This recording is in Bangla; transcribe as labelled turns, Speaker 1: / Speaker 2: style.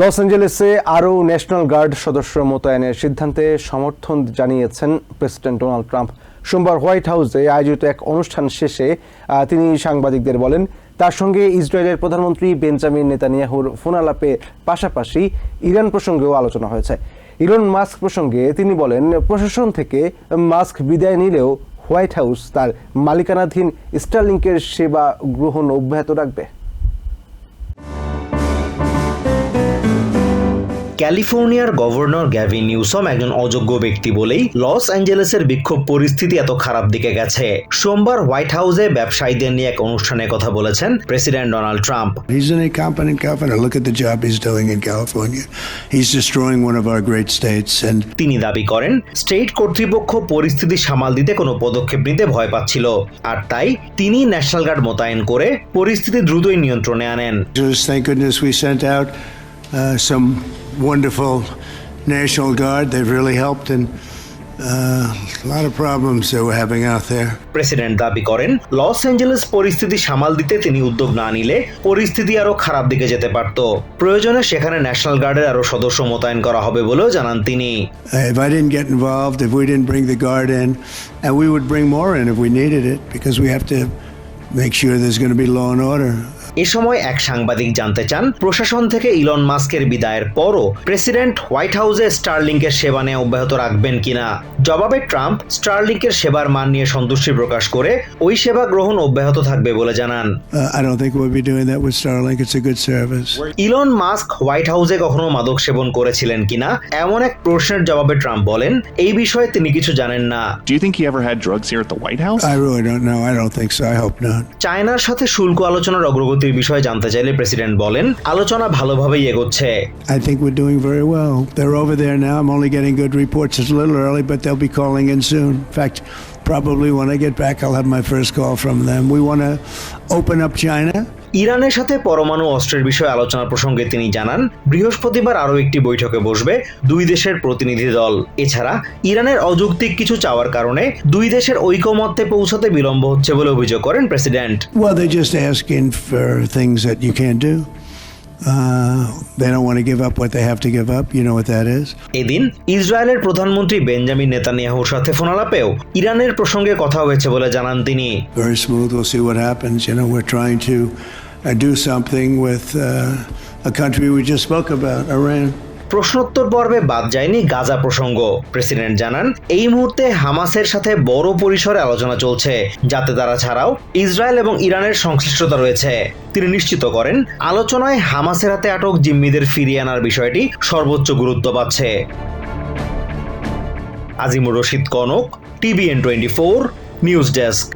Speaker 1: লস অ্যাঞ্জেলেসে আরও ন্যাশনাল গার্ড সদস্য মোতায়েনের সিদ্ধান্তে সমর্থন জানিয়েছেন প্রেসিডেন্ট ডোনাল্ড ট্রাম্প। সোমবার হোয়াইট হাউসে আয়োজিত এক অনুষ্ঠান শেষে তিনি সাংবাদিকদের বলেন, তার সঙ্গে ইসরায়েলের প্রধানমন্ত্রী বেঞ্জামিন নেতানিয়াহুর ফোনালাপের পাশাপাশি ইরান প্রসঙ্গেও আলোচনা হয়েছে। ইলন মাস্ক প্রসঙ্গে তিনি বলেন, প্রশাসন থেকে মাস্ক বিদায় নিলেও হোয়াইট হাউস তার মালিকানাধীন স্টারলিংকের সেবা গ্রহণ অব্যাহত রাখবে।
Speaker 2: ক্যালিফোর্নিয়ার গভর্নর গ্যাভিন নিউসম একজন অযোগ্য ব্যক্তি বলেই লস অ্যাঞ্জেলেসের বিক্ষোভ পরিস্থিতি এত খারাপ দিকে গেছে সোমবার হোয়াইট হাউসে ব্যবসায়ীদের নিয়ে এক অনুষ্ঠানে কথা বলেছেন president Donald Trump
Speaker 3: He's an incompetent governor. Look at the job he's doing in California. He's destroying one of our great states. And
Speaker 2: তিনি দাবি করেন স্টেট কর্তৃপক্ষ পরিস্থিতি সামাল দিতে কোনো পদক্ষেপ নিতে ভয় পাচ্ছিল আর তাই তিনি ন্যাশনাল গার্ড মোতায়েন করে পরিস্থিতি দ্রুতই নিয়ন্ত্রণে আনেন
Speaker 3: just thank goodness we sent out uh, some wonderful National Guard. They've really helped in uh, a lot of problems that we're having out there.
Speaker 2: President দাবি করেন লস অ্যাঞ্জেলেস পরিস্থিতি সামাল দিতে তিনি উদ্যোগ না নিলে পরিস্থিতি আরও খারাপ দিকে যেতে পারত প্রয়োজনে সেখানে ন্যাশনাল গার্ডের আরও সদস্য মোতায়েন করা হবে বলেও জানান তিনি
Speaker 3: Uh, if I didn't get involved, if we didn't bring the Guard in, and we would bring more in if we needed it, because we have to make sure there's going to be law and order.
Speaker 2: এ সময় এক সাংবাদিক জানতে চান প্রশাসন থেকে ইলন মাস্কের বিদায়ের পরও প্রেসিডেন্ট হোয়াইট হাউসে স্টারলিংকের সেবা নেওয়া অব্যাহত রাখবেন কিনা? জবাবে ট্রাম্প স্টারলিংকের সেবার মান নিয়ে সন্তুষ্টি প্রকাশ করে ওই সেবা গ্রহণ অব্যাহত থাকবে বলে জানান।
Speaker 3: Uh.
Speaker 2: ইলন মাস্ক হোয়াইট হাউসে কখনো মাদক সেবন করেছিলেন কিনা? এমন এক প্রশ্নের জবাবে ট্রাম্প বলেন এই বিষয়ে তিনি কিছু জানেন না. চায়নার সাথে শুল্ক আলোচনার অগ্রগতির বিষয়ে জানতে চাইলে প্রেসিডেন্ট বলেন আলোচনা ভালোভাবেই এগোচ্ছে
Speaker 3: I think we're doing very well. They're over there now. I'm only getting good reports. It's a little early, but they'll be calling in soon. In fact, probably when I get back, I'll have my first call from them. We want to open up China.
Speaker 2: ইরানের সাথে পরমাণু অস্ত্রের বিষয়ে আলোচনা প্রসঙ্গে তিনি জানান, বৃহস্পতিবার আরও একটি বৈঠকে বসবে দুই দেশের প্রতিনিধি দল এছাড়া ইরানের অযৌক্তিক কিছু চাওয়ার কারণে দুই দেশের ঐকমত্যে পৌঁছাতে বিলম্ব হচ্ছে বলে অভিযোগ করেন প্রেসিডেন্ট. এদিন ইসরায়েলের প্রধানমন্ত্রী বেঞ্জামিন নেতানিয়াহুর সাথে ফোন আলাপেও ইরানের প্রসঙ্গে কথা হয়েছে বলে জানান তিনি
Speaker 3: A country we just spoke about, Iran.
Speaker 2: প্রশ্নোত্তর পর্বে বাদ যায়নি গাজা প্রসঙ্গ। প্রেসিডেন্ট জানান, এই মুহূর্তে হামাসের সাথে বড় পরিসরে আলোচনা চলছে, যাতে তারা ছাড়াও ইসরায়েল এবং ইরানের সংশ্লিষ্টতা রয়েছে। তিনি নিশ্চিত করেন, আলোচনায় হামাসের হাতে আটক জিম্মিদের ফিরিয়ে আনার বিষয়টি সর্বোচ্চ গুরুত্ব পাচ্ছে। Azimur Rashid Konok, TVN twenty four, news desk.